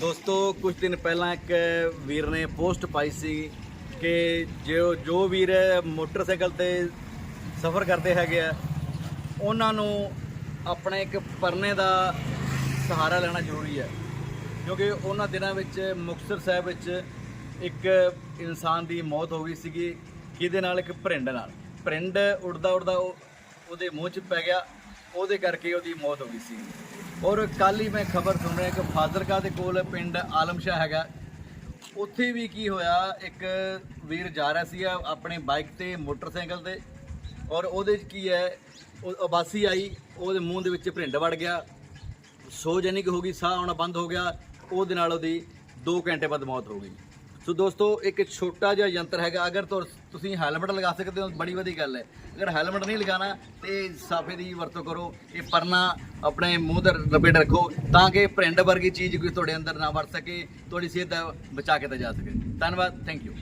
ਦੋਸਤੋ, ਕੁਝ ਦਿਨ ਪਹਿਲਾਂ ਇੱਕ ਵੀਰ ਨੇ ਪੋਸਟ ਪਾਈ ਸੀ ਕਿ ਜੋ ਜੋ ਵੀਰ ਮੋਟਰਸਾਈਕਲ ਤੇ ਸਫ਼ਰ ਕਰਦੇ ਹੈਗੇ ਆ, ਉਹਨਾਂ ਨੂੰ ਆਪਣੇ ਇੱਕ ਪਰਨੇ ਦਾ ਸਹਾਰਾ ਲੈਣਾ ਜ਼ਰੂਰੀ ਹੈ। ਕਿਉਂਕਿ ਉਹਨਾਂ ਦਿਨਾਂ ਵਿੱਚ ਮੁਕਤਸਰ ਸਾਹਿਬ ਵਿੱਚ ਇੱਕ ਇਨਸਾਨ ਦੀ ਮੌਤ ਹੋ ਗਈ ਸੀਗੀ ਕਿਹਦੇ ਨਾਲ ਇੱਕ ਭਰਿੰਡ ਨਾਲ। ਭਰਿੰਡ ਉੜਦਾ ਉੜਦਾ ਉਹ ਉਹਦੇ ਮੂੰਹ 'ਚ ਪੈ ਗਿਆ, ਉਹਦੇ ਕਰਕੇ ਉਹਦੀ ਮੌਤ ਹੋ ਗਈ ਸੀ। ਔਰ ਕੱਲ ਹੀ ਮੈਂ ਖਬਰ ਸੁਣ ਰਿਹਾ ਕਿ ਫਾਜ਼ਰਕਾ ਦੇ ਕੋਲ ਪਿੰਡ ਆਲਮਸ਼ਾਹ ਹੈਗਾ। ਉੱਥੇ ਵੀ ਕੀ ਹੋਇਆ, ਇੱਕ ਵੀਰ ਜਾ ਰਿਹਾ ਸੀ ਆਪਣੇ ਬਾਈਕ ਤੇ, ਮੋਟਰਸਾਈਕਲ ਤੇ ਔਰ ਉਹਦੇ 'ਚ ਕੀ ਹੈ, ਉਹ ਆਬਾਸੀ ਆਈ, ਉਹਦੇ ਮੂੰਹ ਦੇ ਵਿੱਚ ਭਰਿੰਡ ਵੜ ਗਿਆ। ਸੋ ਜਾਨੀ ਹੋ ਗਈ, ਸਾਹ ਆਉਣਾ ਬੰਦ ਹੋ ਗਿਆ, ਉਹਦੇ ਨਾਲ ਉਹਦੀ 2 ਘੰਟੇ ਬਾਅਦ ਮੌਤ ਹੋ ਗਈ। ਸੋ ਦੋਸਤੋ, ਇੱਕ ਛੋਟਾ ਜਿਹਾ ਯੰਤਰ ਹੈਗਾ, ਅਗਰ ਤੁਰ- ਤੁਸੀਂ ਹੈਲਮਟ ਲਗਾ ਸਕਦੇ ਹੋ, ਬੜੀ ਵਧੀਆ ਗੱਲ ਹੈ। ਅਗਰ ਹੈਲਮਟ ਨਹੀਂ ਲਗਾਣਾ ਤੇ ਸਾਫੇ ਦੀ ਵਰਤੋਂ ਕਰੋ, ਇਹ ਪਰਨਾ ਆਪਣੇ ਮੂੰਹ ਦੇ ਲਪੇਟ ਰੱਖੋ ਤਾਂ ਕਿ ਭਰਿੰਡ ਵਰਗੀ ਚੀਜ਼ ਕੋਈ ਤੁਹਾਡੇ ਅੰਦਰ ਨਾ ਵੜ ਸਕੇ, ਤੁਹਾਡੀ ਸਿਹਤ ਦਾ ਬਚਾ ਕੇ ਤਾਂ ਜਾ ਸਕੇ। ਧੰਨਵਾਦ ਥੈਂਕ ਯੂ